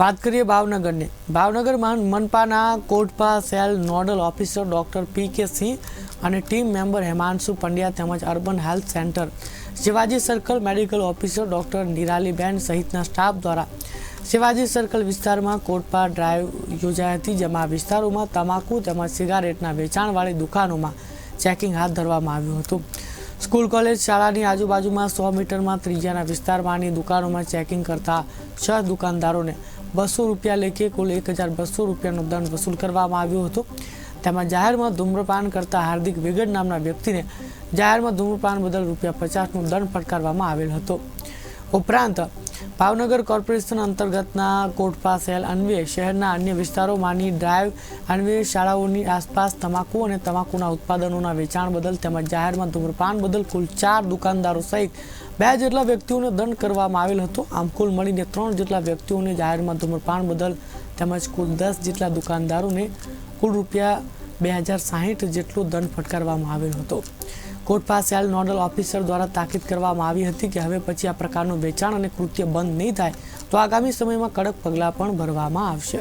વાત કરીએ ભાવનગરની. Bhavnagar મનપાના COTPA cell nodal officer doctor P K Singh અને ટીમ મેમ્બર હેમાંશુ પંડ્યા તેમજ urban health centre Shivaji circle medical officer doctor Niraliben સહિતના staff દ્વારા શિવાજી સર્કલ વિસ્તારમાં કોટપા ડ્રાઈવ યોજાઈ હતી, જેમાં વિસ્તારોમાં તમાકુ તેમજ સિગારેટના વેચાણવાળી દુકાનોમાં ચેકિંગ હાથ ધરવામાં આવ્યું હતું. સ્કૂલ, કોલેજ, શાળાની આજુબાજુમાં સો મીટરમાં ત્રીજાના વિસ્તારમાંની દુકાનોમાં ચેકિંગ કરતા છ દુકાનદારોને બસો રૂપિયા લેખે કુલ એક હજાર બસો રૂપિયાનો દંડ વસૂલ કરવામાં આવ્યો હતો. તેમાં જાહેરમાં ધૂમ્રપાન કરતા હાર્દિક વિગડ નામના વ્યક્તિને જાહેરમાં ધૂમ્રપાન બદલ રૂપિયા પચાસનો દંડ ફટકારવામાં આવેલ હતો. ઉપરાંત, ભાવનગર કોર્પોરેશન અંતર્ગતના કોટપા સેલ અન્વયે શહેરના અન્ય વિસ્તારોમાંની ડ્રાઈવ અન્વયે શાળાઓની આસપાસ તમાકુ અને તમાકુના ઉત્પાદનોના વેચાણ બદલ તેમજ જાહેરમાં ધૂમ્રપાન બદલ કુલ ચાર દુકાનદારો સહિત બે જેટલા વ્યક્તિઓને દંડ કરવામાં આવેલ હતો. આમ કુલ મળીને ત્રણ જેટલા વ્યક્તિઓને જાહેરમાં ધૂમ્રપાન બદલ તેમજ કુલ દસ જેટલા દુકાનદારોને કુલ રૂપિયા બે હજાર સાહીઠ જેટલો દંડ ફટકારવામાં આવેલ હતો. કોટપા સેલ નોડલ ઓફિસર દ્વારા તાકીદ કરવામાં આવી હતી કે હવે પછી આ પ્રકારનું વેચાણ અને કૃત્ય બંધ નહીં થાય તો આગામી સમયમાં કડક પગલાં પણ ભરવામાં આવશે.